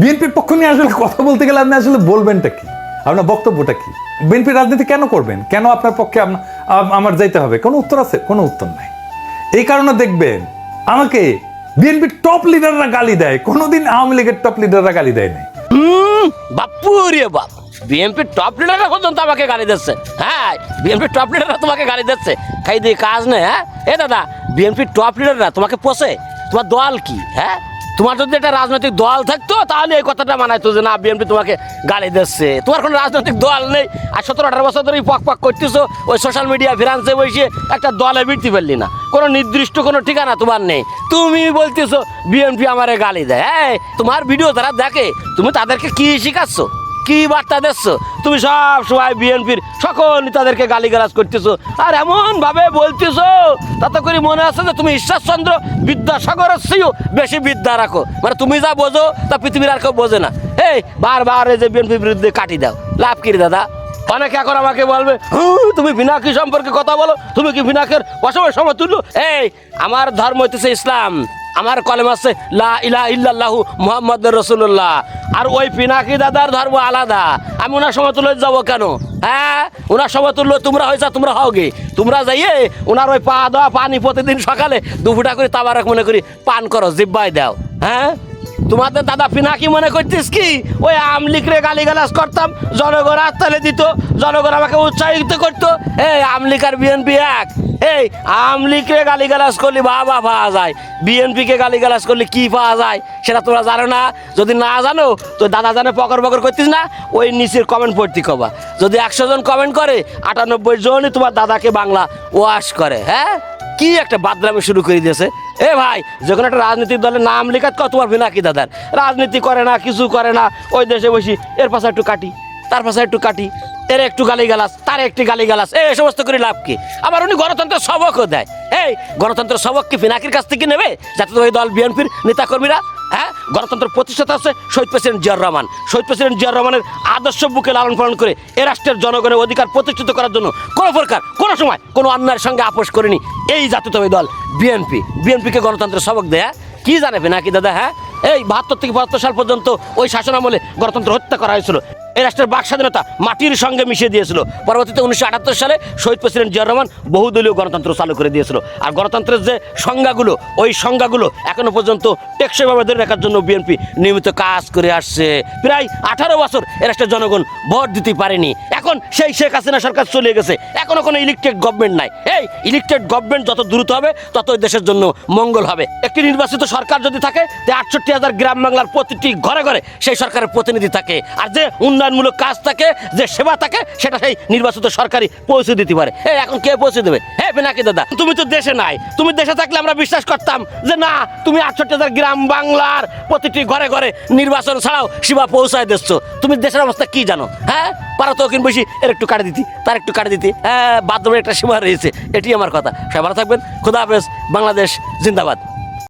বিএনপির পক্ষ নিয়ে আসলে কথা বলতে গেলে আপনি আসলে বলবেনটা কি? আপনার বক্তব্যটা কি? বিএনপি রাজনীতি কেন করবেন? কেন আপনার পক্ষে আমার যাইতে হবে? কোনো উত্তর আছে? কোনো উত্তর নাই। এই কারণে দেখবেন, আমাকে বিএনপির টপ লিডাররা গালি দেয়। কোনোদিন আওয়ামী লীগের টপ লিডাররা গালি দেয় নাই। বাপু রে বাপ। বিএনপির টপ লিডাররা পর্যন্ত আমাকে গালি দিচ্ছে। হ্যাঁ বিএনপির টপ লিডাররা তোমাকে গালি দিচ্ছে। খাই দিয়ে কাজ নেই হ্যাঁ? এ দাদা, বিএনপির টপ লিডাররা তোমাকে পোষে? তোমার দল কি হ্যাঁ? তোমার যদি একটা রাজনৈতিক দল থাকতো, তাহলে এই কথাটা মানাইতো যে না, বিএনপি তোমাকে গালি দিচ্ছে। তোমার কোনো রাজনৈতিক দল নেই। আর সতেরো, আঠারো বছর ধরে পক পক করতেছো, ওই সোশ্যাল মিডিয়া ফিরান্সে বসে একটা দলে বৃদ্ধি পারলি না। কোনো নির্দিষ্ট কোনো ঠিকানা তোমার নেই। তুমি বলতেছো, বিএনপি আমারে গালি দেয়। হ্যাঁ তোমার ভিডিও তারা দেখে, তুমি তাদেরকে কী শিখাচ্ছ? কি বার্তা দিচ্ছ? তুমি সব সময় বিএনপির সকল নেতাদেরকে গালিগালাজ করতেছো। আর এমন ভাবে বলতেছো তাতে করে মনে আছে যে তুমি ঈশ্বরচন্দ্র বিদ্যাসাগরের চেয়েও বেশি বিদ্যা রাখো। মানে তুমি যা বোঝো তা পৃথিবীর আর কেউ বোঝে না। এই বারবার এই যে বিএনপির বিরুদ্ধে কাটি দাও। লাভ কি দাদা? অনেকে এখন আমাকে বলবে "হুঁ, তুমি বিনাকি সম্পর্কে কথা বলো তুমি কি বিনাকের অসময় সমতুল্য এই আমার ধর্ম হইতেছে ইসলাম। আমার কলেম আছে, লা ইলা ইল্লাল্লাহু মুহাম্মদ রসুল্লাহ আর ওই পিনাকি দাদার ধর্ম আলাদা। আমি ওনার সময় সমতুল্য যাব কেন? হ্যাঁ? ওনার সময় সমতুল্য তোমরা হয়েছে, তোমরা হও হওগে তোমরা যাইয়ে ওনার ওই পা দেওয়া পানি প্রতিদিন সকালে দুপুটা করে তাবারক মনে করি পান করো জিব্বাই দাও। হ্যাঁ? তোমাদের দাদা পিনাকি মনে করতিস কি? ওই আমলিকরে গালি গালাজ করতাম, জনগণ হাততালে দিত জনগণ আমাকে উৎসাহিত করতো। এই আমলিক আর বিএনপি এক। এই আমলিকরে গালি গালাজ করলে বাবা পাওয়া যায়। বিএনপিকে গালি গালাজ করলে কি পাওয়া যায়, সেটা তোমরা জানো না। যদি না জানো, তো দাদা জানে পকর পকর করতিস না, ওই নিচের কমেন্ট পড়তে কবা। যদি একশো জন কমেন্ট করে, আটানব্বই জনই তোমার দাদাকে বাংলা ওয়াশ করে হ্যাঁ? কি একটা বাদরামি শুরু করে দিয়েছে। এ ভাই, যখন একটা রাজনৈতিক দলের নাম লেখাত কত পারবি না কি দাদার? রাজনীতি করে না, কিছু করে না, ওই দেশে বসি, এর পাশে একটু কাটি, তার পাশে একটু কাটি। এর একটু গালি গালাস তার একটি গালি গালাস এই সমস্ত করে লাভ কি? আবার উনি গণতন্ত্রের সবকও দেয়। এই গণতন্ত্রের সবক কি পিনাকির কাছ থেকে নেবে? যাতে ওই দল বিএনপির নেতাকর্মীরা হ্যাঁ? গণতন্ত্র প্রতিষ্ঠাতা আছে শহীদ প্রেসিডেন্ট জিয়াউর রহমান। শহীদ প্রেসিডেন্ট জিয়াউর রহমানের আদর্শ বুকে লালন পালন করে এ রাষ্ট্রের জনগণের অধিকার প্রতিষ্ঠিত করার জন্য কোনো প্রকার, কোনো সময় কোনো অন্যায়ের সঙ্গে আপোষ করেনি এই জাতীয়তাবাদী দল বিএনপি। বিএনপিকে গণতন্ত্রের সবক দেয়? কি জানে নাকি দাদা হ্যাঁ? এই বাহাত্তর থেকে বাহাত্তর সাল পর্যন্ত ওই শাসন আমলে গণতন্ত্র হত্যা করা হয়েছিল। এই রাষ্ট্রের বাক স্বাধীনতা মাটির সঙ্গে মিশিয়ে দিয়েছিল। পরবর্তীতে উনিশশো আটাত্তর সালে শহীদ প্রেসিডেন্ট জিয়া রহমান বহুদলীয় গণতন্ত্র চালু করে দিয়েছিল। আর গণতন্ত্রের যে সংজ্ঞাগুলো, ওই সংজ্ঞাগুলো এখনও পর্যন্ত টেকসইভাবে ধরে রাখার জন্য বিএনপি নিয়মিত কাজ করে আসছে। প্রায় আঠারো বছর এ রাষ্ট্রের জনগণ ভোট দিতে পারেনি। এখন সেই শেখ হাসিনা সরকার চলে গেছে। এখনও কোনো ইলেকটেড গভর্নমেন্ট নাই। এই ইলেকটেড গভর্নমেন্ট যত দ্রুত হবে তত দেশের জন্য মঙ্গল হবে। একটি নির্বাচিত সরকার যদি থাকে, তে আটষট্টি হাজার গ্রাম বাংলার প্রতিটি ঘরে ঘরে সেই সরকারের প্রতিনিধি থাকে। আর যে উন্নয়নমূলক কাজ থাকে, যে সেবা থাকে, সেটা সেই নির্বাচিত সরকারি পৌঁছে দিতে পারে। এই এখন কে পৌঁছে দেবে? হ্যাঁ পিনাকি দাদা, তুমি তো দেশে নাই। তুমি দেশে থাকলে আমরা বিশ্বাস করতাম যে না, তুমি আটষট্টি হাজার গ্রাম বাংলার প্রতিটি ঘরে ঘরে নির্বাচন ছাড়াও সেবা পৌঁছায় দিচ্ছ। তুমি দেশের অবস্থা কি জানো? হ্যাঁ? পারা তো কিন বেশি এর একটু কাটে দিতি, তার একটু কাটে দিতি। হ্যাঁ বাথরুমের একটা সীমা রয়েছে, এটি আমার কথা। সবাই ভালো থাকবেন, খুদা হাফেজ, বাংলাদেশ, জিন্দাবাদ।